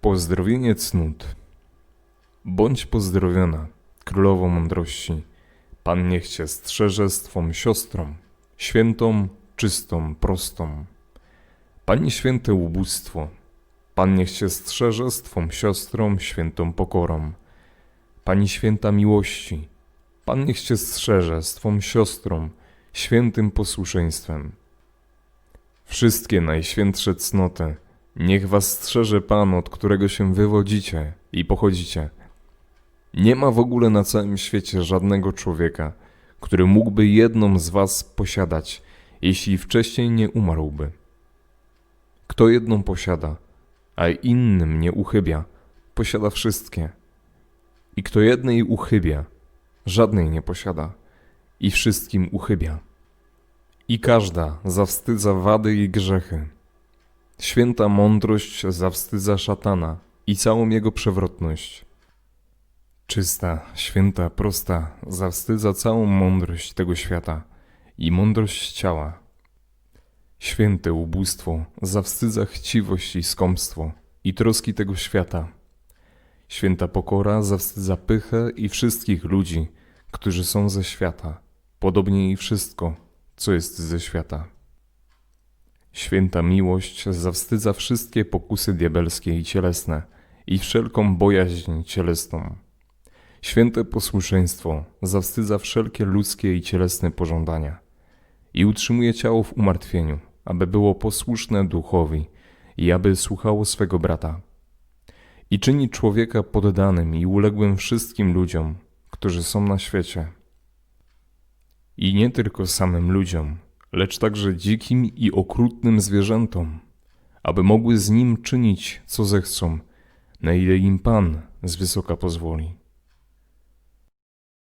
Pozdrowienie cnót. Bądź pozdrowiona, królowo mądrości. Pan niech cię strzeże z twą siostrą, świętą, czystą, prostą. Pani święte ubóstwo, Pan niech cię strzeże z twą siostrą, świętą pokorą. Pani święta miłości, Pan niech cię strzeże z twą siostrą, świętym posłuszeństwem. Wszystkie najświętsze cnoty, niech was strzeże Pan, od którego się wywodzicie i pochodzicie. Nie ma w ogóle na całym świecie żadnego człowieka, który mógłby jedną z was posiadać, jeśli wcześniej nie umarłby. Kto jedną posiada, a innym nie uchybia, posiada wszystkie. I kto jednej uchybia, żadnej nie posiada i wszystkim uchybia. I każda zawstydza wady i grzechy. Święta mądrość zawstydza szatana i całą jego przewrotność. Czysta, święta, prosta zawstydza całą mądrość tego świata i mądrość ciała. Święte ubóstwo zawstydza chciwość i skąpstwo i troski tego świata. Święta pokora zawstydza pychę i wszystkich ludzi, którzy są ze świata, podobnie i wszystko, co jest ze świata. Święta miłość zawstydza wszystkie pokusy diabelskie i cielesne i wszelką bojaźń cielesną. Święte posłuszeństwo zawstydza wszelkie ludzkie i cielesne pożądania i utrzymuje ciało w umartwieniu, aby było posłuszne duchowi i aby słuchało swego brata. I czyni człowieka poddanym i uległym wszystkim ludziom, którzy są na świecie. I nie tylko samym ludziom, lecz także dzikim i okrutnym zwierzętom, aby mogły z nim czynić, co zechcą, na ile im Pan z wysoka pozwoli.